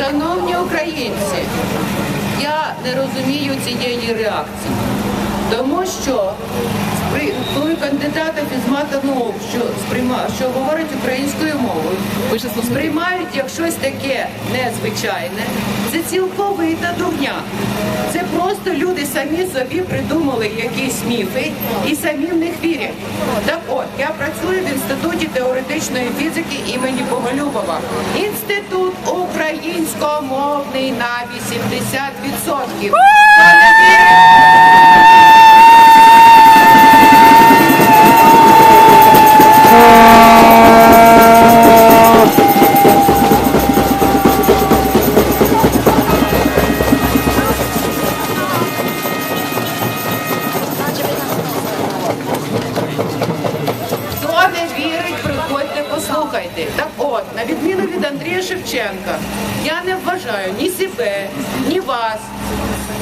Шановні українці, я не розумію цієї реакції, тому що той кандидат фізмата наук, що що говорить українською мовою, сприймають як щось таке незвичайне. Це цілковита дурня. Це просто люди самі собі придумали якісь міфи і самі в них вірять. Так от я працюю в інституті теоретичної фізики імені Боголюбова. Інститут українськомовний на 80%. Послухайте. Так от, на відміну від Андрія Шевченка, я не вважаю ні себе, ні вас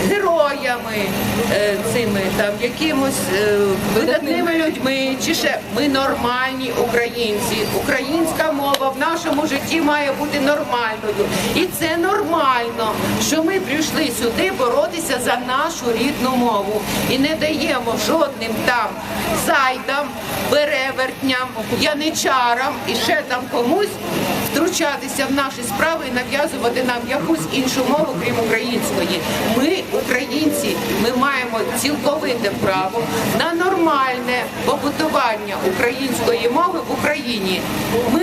героями е, цими там якимось е, видатними людьми. Чи ще ми нормальні українці. Українська мова в нашому житті має бути нормальною. І це нормально, що ми прийшли сюди за нашу рідну мову і не даємо жодним там зайдам, перевертням, яничарам і ще там комусь втручатися в наші справи і нав'язувати нам якусь іншу мову, крім української. Ми, українці, ми маємо цілковите право на нормальне побутування української мови в Україні. Ми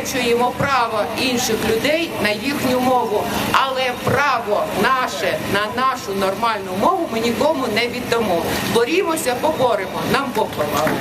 заперечуємо право інших людей на їхню мову, але право наше на нашу нормальну мову ми нікому не віддамо. Борімося, поборемо, нам Бог помагає.